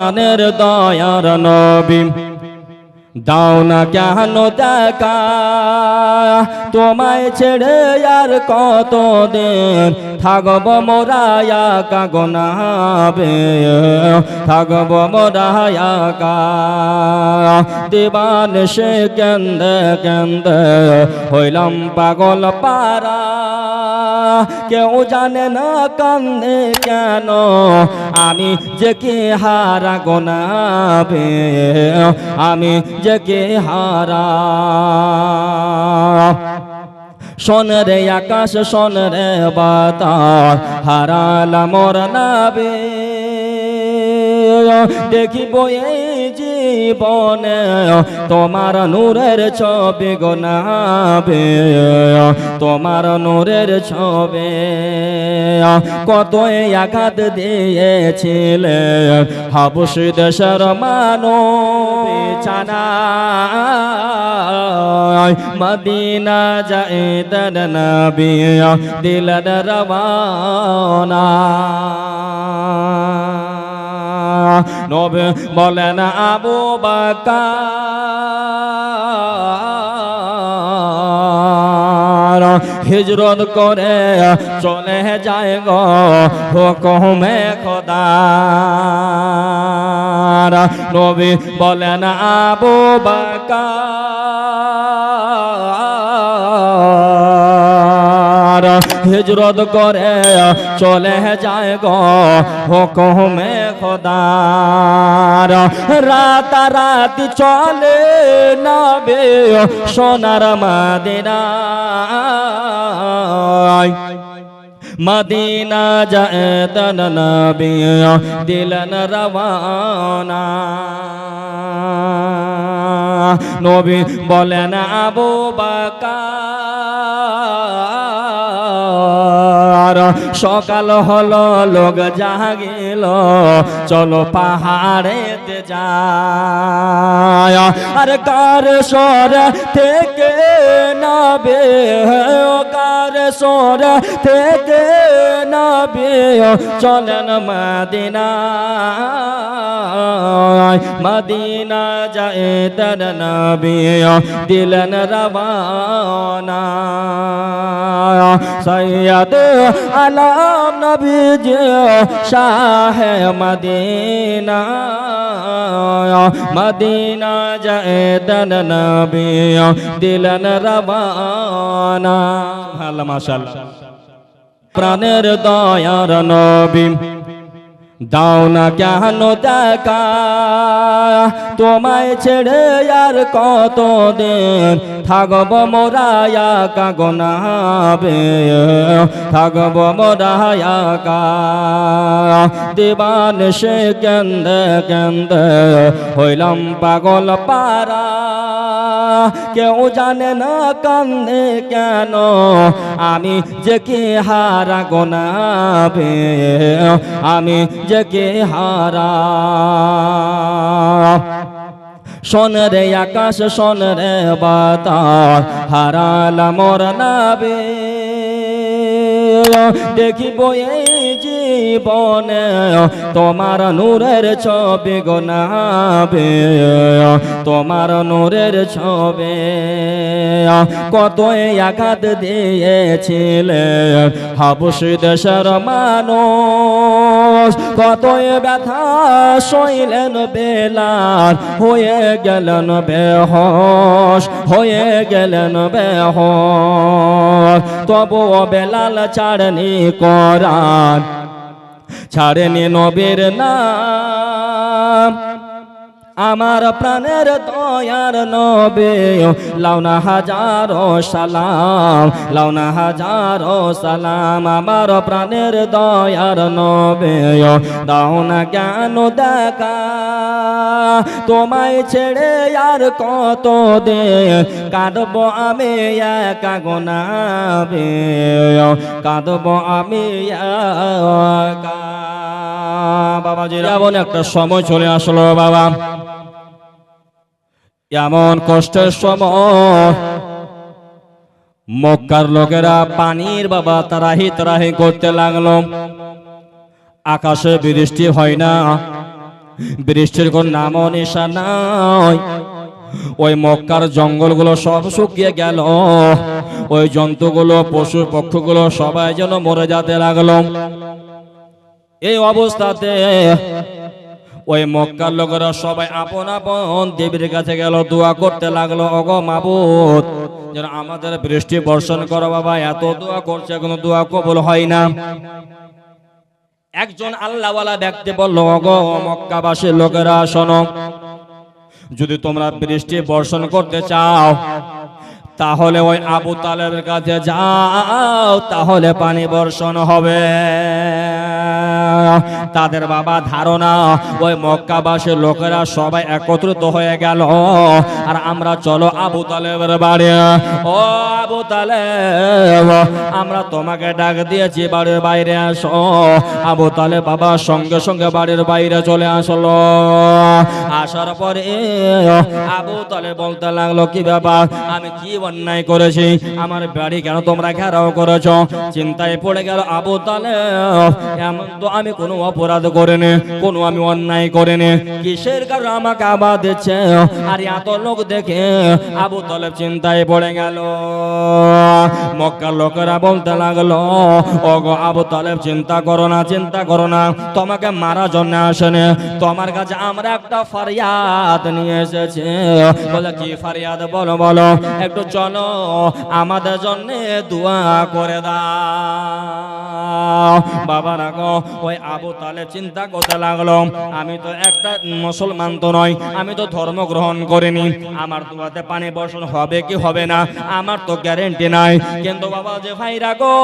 প্রাণের দয়ার নবী। দাও না কেন দেখা? তোমায় ছেড়ে আর কত দিন থাকব মোরায়া কাগনাবে থাকব মোরায়া কা দিবান সে কেন্দে কেন্দে হইলাম পাগল পারা কেউ জানে না কান্দে কেন? আমি যে কি হারা গোনাবে? আমি যে কি হারা? সোনরে আকাশ সোনরে বাতা হারালা মোর নাবে। দেখিব এই জীবনে। তোমার নূরের ছবি গোনাবে, তোমার নূরের ছবি। কত আঘাত দিয়েছিলে, হাবুস দেশের মানো বিছানা মদিনা দর নবী দিল রবানা নবে বলেন আবু বাকা হিজরত করে চলে যায় গো হুকুমে খোদার। নবী বলেন আবু বাকার হিজরত করে, চলে যায় গো হুকুমে খোদার। রাতারাতি চলে নবে সোনার মাদিনায়। মদিনা যায় তন নবী, দিলন রওয়ানা। নবী বলেন, আবু বাকার সকাল হলো, লোক জাগিল। চলো পাহাড়েতে যায়। আর কার সর থেকে নবে? ও কার সর থেকে নবে? চলেন মদিনা মদিনা যায় তন নবী। দিলন রবানা সৈয়দ আলম নবীজ শাহ মদিনা মদিনা যায় তন নবী, দিলন রবানা। ভালো, মাশাআল্লাহ। প্রাণের দয়ার নবী। দাও না কেন দেখা? তোমায় ছেড়ে আর কত দিন থাকব মোরায়া কাগনাবে থাকব মোরায়া কা দিবান সে কেন্দে কেন্দে হইলাম পাগল পারা কেউ জানে না কান্দে কেন? আমি যে কে হারা গোনাবে? আমি যে কে হারা? শোন রে আকাশ, শোন রে বাতাস হারালা মোর নাবে। দেখিব এই জীবনে। তোমার নূরের ছবি গোনাবে, তোমার নূরের ছবি। কত আঘাত দিয়েছিলে, হাবুস দেশের মানুষ। কত ব্যথা সইলেন বেলার হয়ে গেলেন বেহস, হয়ে গেলেন বেহস। তবুও বেলাল ছাড়নি করান ছাড়নি নবের নাম। আমার প্রাণের দয়ার নবে লাউনা হাজারো সালাম লাউনা হাজারো সালাম, আমার প্রাণের দয়ার নবে, দাও না জ্ঞান দেখা, তোমায় ছেড়ে আর কত দে কাঁদব আমি একা গোনাবে কাঁদব আমি বাবাজি এমন একটা সময় চলে আসলো, বাবা। এমন কষ্টের সময় মক্কার লোকেরা পানির বাবা তারাহি তারাহি করতে লাগল। আকাশে বৃষ্টি হয় না, বৃষ্টির কোন নাম নিশা নাই। ওই মক্কার জঙ্গলগুলো সব শুকিয়ে গেল, ওই জন্তুগুলো পশু পক্ষগুলো সবাই যেন মরে যেতে লাগল। এই অবস্থাতে ওই মক্কার লোকেরা সবাই আপন আপন দেবীর কাছে গেল, দোয়া করতে লাগল অগ মাবুদ, যেন আমাদের বৃষ্টি বর্ষণ করো বাবা, এত দোয়া করছে, কোনো দোয়া কবুল হয় না। একজন আল্লাহওয়ালা ব্যক্তি বলল অগ মক্কাবাসীর লোকেরা, শোনো, যদি তোমরা বৃষ্টি বর্ষণ করতে চাও, তাহলে ওই আবু তালেবের কাছে যাও, তাহলে পানি বর্ষণ হবে। তাদের বাবা ধারণা, ওই মক্কাবাসীর লোকেরা সবাই একত্রিত হয়ে গেল। আর আমরা চলো আবু তালেবের বাড়ি। ও আবু তালেব, আমরা তোমাকে ডাক দিয়েছি বাড়ির বাইরে আসো। আবু তালে বাবা সঙ্গে সঙ্গে বাড়ির বাইরে চলে আসলো। আসার পরে আবু তালে বলতে লাগল, কি ব্যাপার? আমি কি অন্যায় করেছি? আমার বাড়ি কেন তোমরা ঘেরাও করেছ? চিন্তায় পড়ে গেল আবু তালে এমন তো আমি কোনো অপরাধ করিনি, কোনো আমি অন্যায় করিনি। কিসের কারণ আমাকে আবার দিচ্ছে? আর এত লোক দেখে আবু তালেব চিন্তায় পড়ে গেল। মক্কার লোকেরা বলতে লাগল আবু তালেব, চিন্তা করো না, চিন্তা করো না। তোমাকে মারা জন্য আসেনি। তোমার কাছে আমরা একটা ফারিয়াদ নিয়ে এসেছি। বলে, কি ফারিয়াদ? বলো বলো। একটু চলো, আমাদের জন্য দোয়া করে দাও। বাবা রাখো ওই আবু তালেব চিন্তা করতে লাগল। আমি তো একটা মুসলমান তো নয়, আমি তো ধর্ম গ্রহণ করিনি। আমার দোয়াতে পানি বর্ষণ হবে কি হবে না, আমার তো গ্যারেন্টি নাই। কিন্তু বাবা যে ভাই রাখো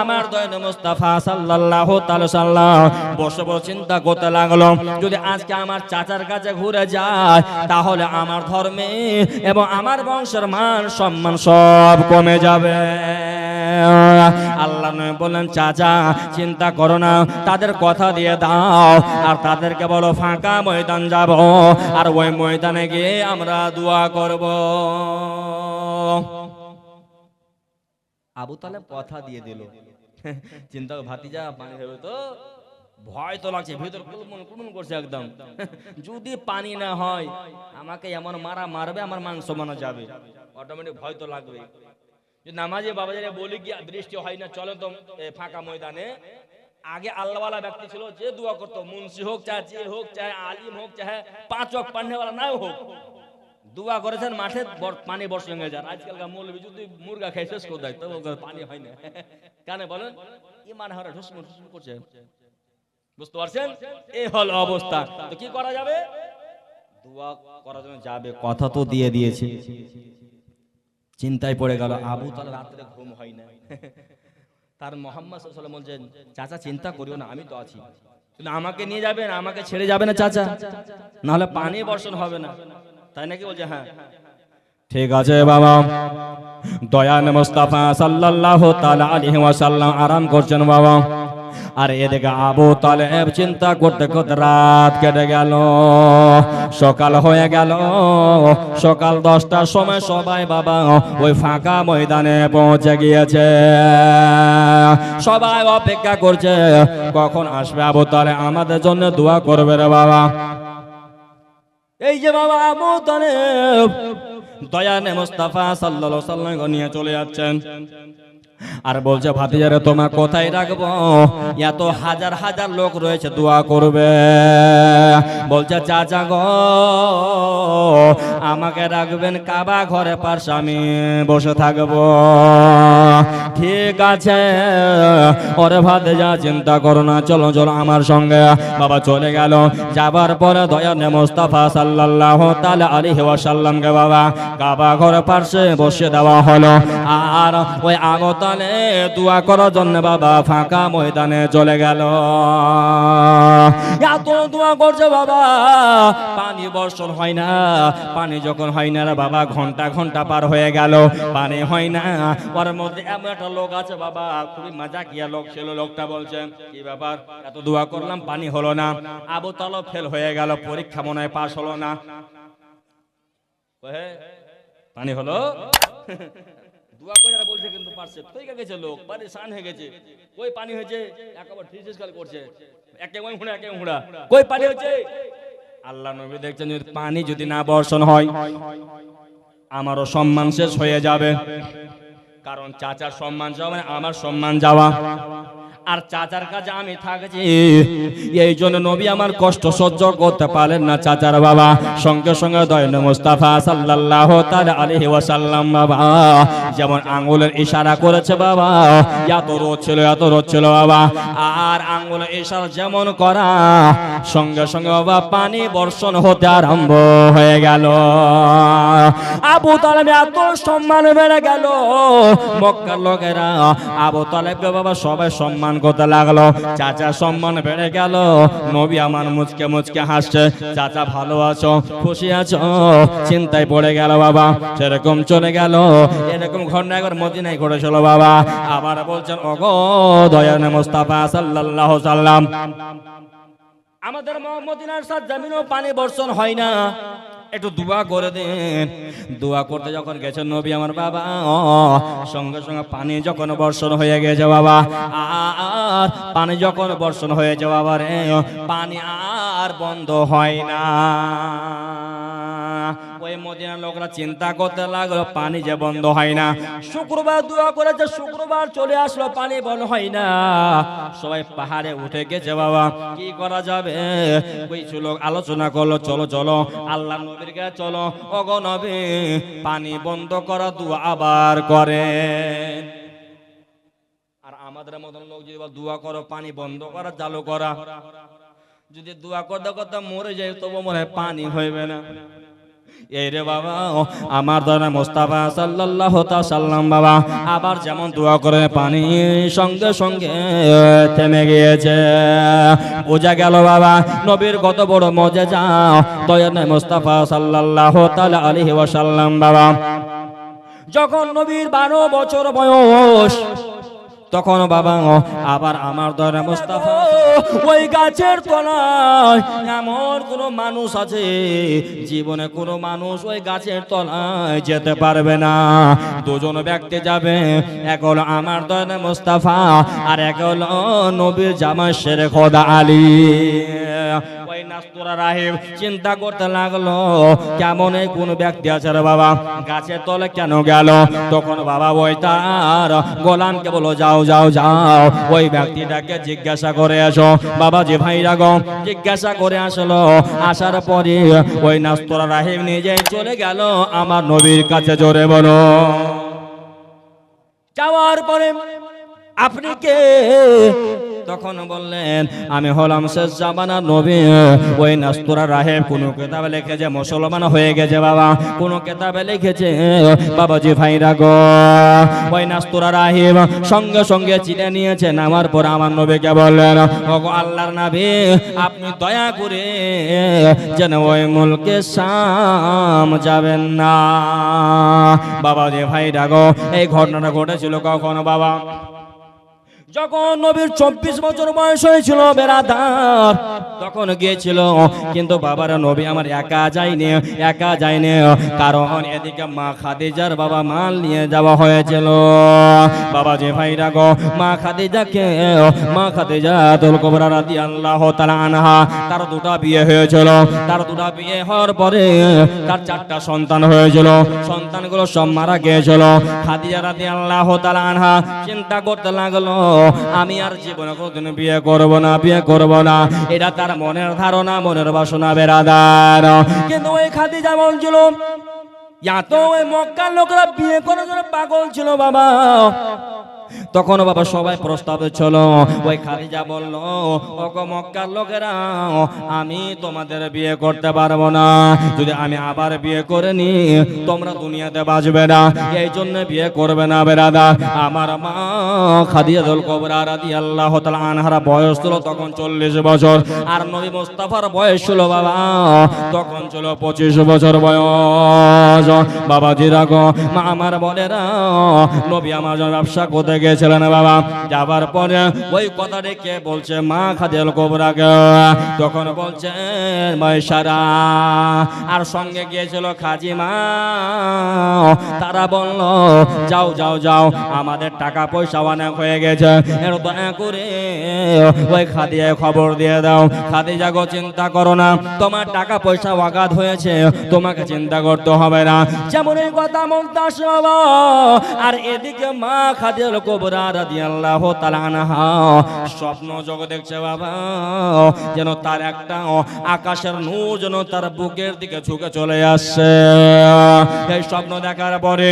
আমার দয়াল মুস্তাফা সাল্লাল্লাহু তাআলা সাল্লাহ বসে বসে চিন্তা করতে লাগল, যদি আজকে আমার চাচার কাছে ঘুরে যায়, তাহলে আমার ধর্মে এবং আমার বংশের মান সম্মান সব কমে যাবে। আল্লাহ নয় বললেন, চাচা, চিন্তা করো না তাদের কথা দিয়ে দাও। আর তাদেরকে বলো ফাঁকা ময়দান যাব। আর ওই ময়দানে গিয়ে আমরা দোয়া করব। আবু তালেব কথা দিয়ে দিল। চিন্তা করো, ভাতিজা পানি হবে তো। ভয় তো লাগছে ভিতর কুলমুন কুলমুন করছে একদম। যদি পানি না হয় আমাকে এমন মারা মারবে আমার মান সমানো যাবে। অটোমেটিক ভয় তো লাগবে। যে নামাজে বাবা যারা বলি কি বৃষ্টি হয় না চলো তো ফাঁকা ময়দানে। আগে আল্লাহওয়ালা ব্যক্তি ছিল, যে দোয়া করতো, মুন্সি হোক চাহে যে হোক চাহে আলিম হোক চাহে পাঁচ হোক পান্ডেওয়ালা নাও হোক। দোয়া করেছেন, মাঠে পানি বর্ষণ হয়ে যান। আজকালকার মৌলবী যদি মুরগা খাই শেষ করে দেয় তবে পানি হয় না। কেন বলেন, ইমান হারা ঠুসমুর করছে। বুঝতে পারছেন? এই হল অবস্থা। তো কি করা যাবে? দোয়া করার জন্য যাবে। কথা তো দিয়ে দিয়েছে। চিন্তায় পড়ে গেল, আবু তাহলে রাত্রে ঘুম হয় না। তার মোহাম্মদ সাল্লাম বলছেন, চাচা, চিন্তা করিও না, আমি তো আছি। আমাকে নিয়ে যাবেন, আমাকে ছেড়ে যাবে না, চাচা। নাহলে পানি বর্ষণ হবে না। তাই নাকি বলছে? হ্যাঁ। ঠিক আছে, বাবা। দয়ান মুস্তাফা সাল্লাহ তালা আরাম করছেন, বাবা। আর এদিকে আবু তালেব চিন্তা করতে করতে রাত কেটে গেল। সকাল হয়ে গেল। সকাল দশটার সময় সবাই বাবা ওই ফাঁকা ময়দানে পৌঁছে গিয়েছে। সবাই অপেক্ষা করছে, কখন আসবে আবু তালে আমাদের জন্য দোয়া করবে রে বাবা। এই যে বাবা আবু তালেব দয়ানে মুস্তাফা সাল্লাল্লাহু সাল্লাম নিয়ে চলে যাচ্ছেন। আর বলছে, ভাতিজারে, তোমার কোথায় রাখব। এত হাজার হাজার লোক রয়েছে, দোয়া করবে। বলছে চাচা গো, আমাকে রাখবেন কাবা ঘরে পাশে আমি বসে থাকব। ঠিক আছে, ওরে ভাতে যা চিন্তা করো না, চলো চলো আমার সঙ্গে। বাবা চলে গেল। যাবার পরে দয়ানে মোস্তাফা সাল্লাল্লাহু তাআলা আলাইহি ওয়াসাল্লামকে বাবা কাবা ঘরে পাশে বসে দেওয়া হলো। আর ওই আগতালে দোয়া করার জন্য বাবা ফাঁকা ময়দানে চলে গেল। এত দোয়া করছে বাবা। পানি বর্ষণ হয় না। পানি যখন হয় না বাবা, ঘণ্টা ঘণ্টা পার হয়ে গেল। পানি হয় না। ওর মধ্যে এমন একটা লোক আছে বাবা, খুবই মজা কিয়া লোক ছিল লোকটা বলছে, কি ব্যাপার? এত দোয়া করলাম, পানি হলো না। আবু তালব ফেল হয়ে গেল, পরীক্ষা মনে হয় পাশ হলো না। পানি হলো? দোয়া করে যারা বলছে কিন্তু পারছে। গেছে লোক? সান হয়ে গেছে। কই পানি হয়েছে? একবার কাল করছে। একে ওই একে কই পানি হয়েছে? আল্লাহ নবী দেখছেন যদি পানি যদি না বর্ষণ হয়, আমারও সম্মান শেষ হয়ে যাবে। কারণ চাচার সম্মান যাওয়া মানে আমার সম্মান যাওয়া। আর চাচার কাছে আমি থাকছি। এই জন্য নবী আমার কষ্ট সহ্য করতে পারলেন না চাচার বাবা। সঙ্গে সঙ্গে দয়ন মুস্তাফা সাল্লাল্লাহু তাআলা আলাইহি ওয়াসাল্লাম বাবা, যেমন আঙ্গুলের ইশারা করেছে বাবা এত রোদ ছিল এত রোদ ছিল বাবা। আর আঙ্গুলের ইশারা যেমন করা, সঙ্গে সঙ্গে বাবা পানি বর্ষণ হতে আরম্ভ হয়ে গেল। আবু তালেব এত সম্মান বেড়ে গেল। মক্কার লোকেরা আবু তালেবকে বাবা সবাই সম্মান করতে লাগল। চাচা সম্মান বেড়ে গেল। নবী আমার মুচকে মুচকে হাসছে। চাচা ভালো আছো? খুশি আছো? চিন্তায় পড়ে গেল বাবা। সেরকম চলে গেল। এরকম ঘটনা একবার মদিনায় ঘটেছিল বাবা। আবার বলছেন, ওগো দয়ান মোস্তাফা সাল্লাল্লাহু সাল্লাম। আমাদের মদিনার সাথে জমিনও পানি বর্ষণ হয় না। একটু দোয়া করে দেন। দোয়া করতে যখন গেছেন নবী আমার বাবা, সঙ্গে সঙ্গে পানি যখন বর্ষণ হয়ে গেছে বাবা, আর পানি যখন বর্ষণ হয়েছে বাবা রে, পানি আর বন্ধ হয় না। ওই মদিনার লোকরা চিন্তা করতে লাগল, পানি যে বন্ধ হয় না। শুক্রবার দোয়া করেছে, শুক্রবার চলে আসলো, পানি বন্ধ হয় না। সবাই পাহাড়ে উঠে গেছে, বাবা। কি করা যাবে? কিছু লোক আলোচনা করল, চলো চলো। আল্লাহ নবীর কাছে চলো। অগ নবী, পানি বন্ধ করা দোয়া আবার করে আর আমাদের মতন লোক যদি দোয়া করো, পানি বন্ধ করা, চালু করা। যদি দোয়া করতে করতে মরে যায়, তবু মনে হয় পানি হইবে না। এই রে বাবা আমার দ্বারা মোস্তাফা সাল্লাল্লাহ সাল্লাম বাবা, আবার যেমন দোয়া করে পানি সঙ্গে সঙ্গে থেমে গিয়েছে। বোঝা গেল বাবা, নবীর কত বড় মজে যাও দয়ানে মোস্তাফা সাল্লাল্লাহ তাআলা আলাইহি ওয়াসাল্লাম, বাবা, যখন নবীর বারো বছর বয়স তখন বাবা আবার আমার দরে মুস্তাফা ওই গাছের তলায় এমন কোনো মানুষ আছে, জীবনে কোনো মানুষ ওই গাছের তলায় যেতে পারবে না। দুজন ব্যক্তি যাবে, এক হলো আমার দরে মুস্তাফা আর এক হলো নবীর জামা শেরে খোদা আলী। চিন্তা করতে লাগল, কেমন কোন ব্যক্তি আছে বাবা? গাছের তলে কেন গেল? তখন বাবা ওই তার গোলামকে বলো, যাও যাও যাও। ওই ব্যক্তিটাকে জিজ্ঞাসা করে আসো বাবা যে ভাই রাগো জিজ্ঞাসা করে আসলো। আসার পরে ওই নাস্তুরা রাহিব নিজেই চলে গেল আমার নবীর কাছে জোরে বলো। যাওয়ার পরে আপনি কে? তখন বললেন, আমি হলাম শেষ জামানা নবী। ওই নাস্তুরা রাহেব কোন কেতাবে লিখেছে, মুসলমান হয়ে গেছে বাবা, কোন কেতাবে লিখেছে, বাবাজি ভাইরা গো। ওই নাস্তুরা রাহিব সঙ্গে সঙ্গে চিনে নিয়েছেন, আমার পর আমার নবীকে বললেন, ওগো আল্লাহর নবী, আপনি দয়া করে যেন ওই মুলকে শাম যাবেন না। বাবাজি ভাইরা গো, এই ঘটনাটা ঘটেছিল কখনো বাবা? যখন নবীর চব্বিশ বছর বয়স হয়েছিল বেড়াদার তখন গিয়েছিল কিন্তু বাবারা নবী আমার একা যায়নি একা যায়নি। কারণ এদিকে মা খাদিজার বাবা মাল নিয়ে যাওয়া হয়েছিল। বাবা যে ভাইরা গো, মা খাদিজাকে, মা খাদিজা তুল কবরা রাদি আল্লাহ তালা আনহা, তার দুটা বিয়ে হয়েছিল। তার দুটা বিয়ে হওয়ার পরে তার চারটা সন্তান হয়েছিল। সন্তানগুলো সব মারা গিয়েছিল। খাদিজা রাদি আল্লাহ তালা আনহা চিন্তা করতে লাগল, আমি আর জীবনে কোনদিন বিয়ে করব না, বিয়ে করব না। এটা তার মনের ধারণা, মনের বাসনা বেরাদার। কিন্তু ওই খাদি যেমন ছিল এত ওই মক্কার লোকরা বিয়ে করে পাগল ছিল বাবা। তখন বাবা সবাই প্রস্তাব ছিল ওই খাদিজা বলল, ওগো মক্কার লোকেরা, আমি তোমাদের বিয়ে করতে পারব না। যদি আমি আবার বিয়ে করে নি, তোমরা দুনিয়াতে বাঁচবে না। এই জন্য বিয়ে করবে না, বেরাদা। আমার মা খাদিজা দল কবরা রাদি আল্লাহ তাআলা আনহারা বয়স ছিল তখন চল্লিশ বছর, আর নবী মোস্তাফার বয়স ছিল বাবা, তখন ছিল পঁচিশ বছর বয়স। বাবা গো মা আমার বলেরা নবী আমার ব্যবসা ব্যবসা করতে গিয়েছিলেন বাবা? যাবার পরে ওই কথা রেখে বলছে, মা খাদিয়াল কোবরাকে তখন বলছে ময়সারা আর সঙ্গে গিয়েছিল খাজিমা তারা বলল, যাও যাও যাও, আমাদের টাকা পয়সা অনেক হয়ে গেছে। এর দয়া করে ওই খাদিয়ায় খবর দিয়ে দাও। খাদিজা গো, চিন্তা করো না, তোমার টাকা পয়সা অগাধ হয়েছে, তোমাকে চিন্তা করতে হবে না। যেমন এই কথা বাবা। আর এদিকে মা খাদিয়াল কোবরা রাদিয়াল্লাহু তাআলা স্বপ্ন জগ দেখছে বাবা, যেন তার একটা আকাশের নু যেন তার বুকের দিকে ঝুঁকে চলে আসছে। এই স্বপ্ন দেখার পরে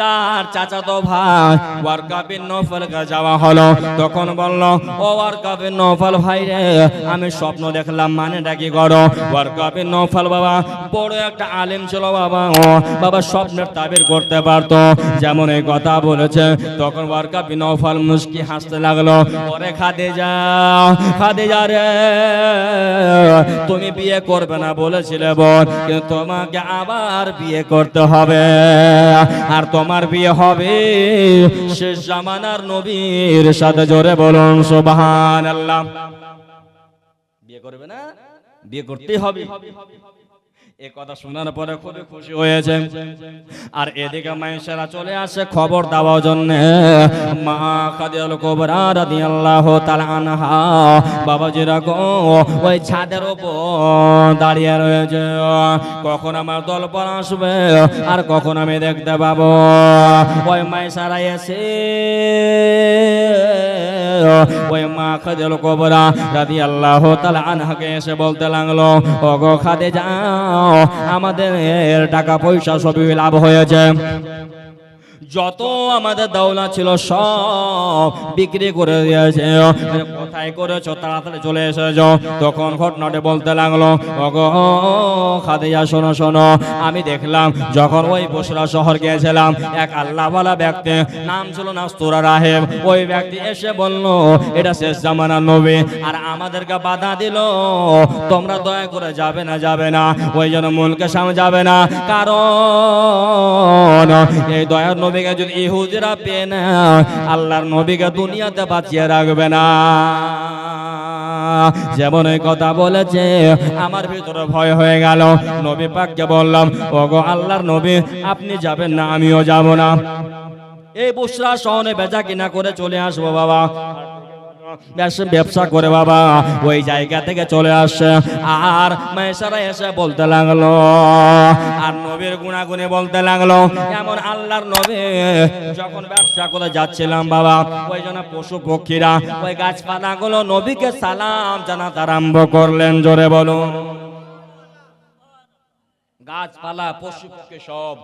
তার চাচাতো ভাই, ওয়ার্কা বিন নফল যাওয়া হলো। তখন বলল, ও ওয়ার্কা বিন নফল ভাই রে, আমি স্বপ্ন দেখলাম মানে ডাকি করো ওয়ার্কা বিন নফল বাবা, বড় একটা আলেম ছিল বাবা ও, বাবা স্বপ্নের তাবির করতে পারতো, যেমন এই কথা বলেছে। তখন ওয়ার্কা বিন নফল মুস্কি হাসতে লাগল, ওরে খাদে যা রে, তুমি বিয়ে করবে না বলেছিলে বোন, কিন্তু তোমাকে আবার বিয়ে করতে হবে। আর তোমার বিয়ে হবে। শেষ জামানার নবীর সাথে জোরে বলুন সোবাহান আল্লাহ বিয়ে করবে না? বিয়ে করতেই হবে। এ কথা শোনার পরে খুবই খুশি হয়েছে। আর এদিকে মাইশেরা চলে আসে খবর দেওয়ার জন্য। মা খাদিয়াল কোবরা রাদিয়াল্লাহু তাআলা আনহা। বাবাজিরা গো, ওই ছাদের উপর দাঁড়িয়ে রয়েছে। কখন আমার দল পর আসবে আর কখন আমি দেখতে পাবো? ওই মাইশারা এসে ওই মা খাদিয়াল কোবরা রাদিয়াল্লাহু তাআলা আনহাকে এসে বলতে লাগল ওগো খাদে যাও আমাদের টাকা পয়সা সবই লাভ হয়েছে। যত আমাদের দাওলা ছিল সব বিক্রি করে দিয়েছে। কোথায় করেছ? তাড়াতাড়ি চলে এসেছ। তখন ঘটনাটা বলতে লাগল খাদিজা, শোনো শোনো, আমি দেখলাম যখন ওই বসরা শহর গিয়েছিলাম, এক আল্লাহওয়ালা ব্যক্তি, নাম ছিল নাস্তুরা রাহেব, ওই ব্যক্তি এসে বলল, এটা শেষ জামানার নবী, আর আমাদেরকে বাধা দিল। তোমরা দয়া করে যাবে না যাবে না, ওই জন্য মূলকে সামনে যাবে না। কারণ এই দয়ার নবীকে যদি ইহুদিরা পেয়ে না আল্লাহর নবীকে দুনিয়াতে বাঁচিয়ে রাখবে না। যেমন এই কথা বলেছে, আমার ভিতরে ভয় হয়ে গেল। নবী পাককে বললাম ও গো আল্লাহর নবী, আপনি যাবেন না, আমিও যাব না। এই বুসরা শহরে বেচা কিনা করে চলে আসব বাবা। ব্যবসা করে বাবা, ওই জায়গা থেকে চলে আসে। আর মেসারা এসে বলতে লাগল, আর নবীর গুণাগুণে বলতে লাগল, এমন আল্লাহর নবী যখন ব্যবসা করে যাচ্ছিলাম বাবা, ওই জন্য পশু পক্ষীরা, ওই গাছপালা গুলো নবীকে সালাম জানাতে আরম্ভ করলেন, জোরে বলুন। গাছপালা, পশু পক্ষী সব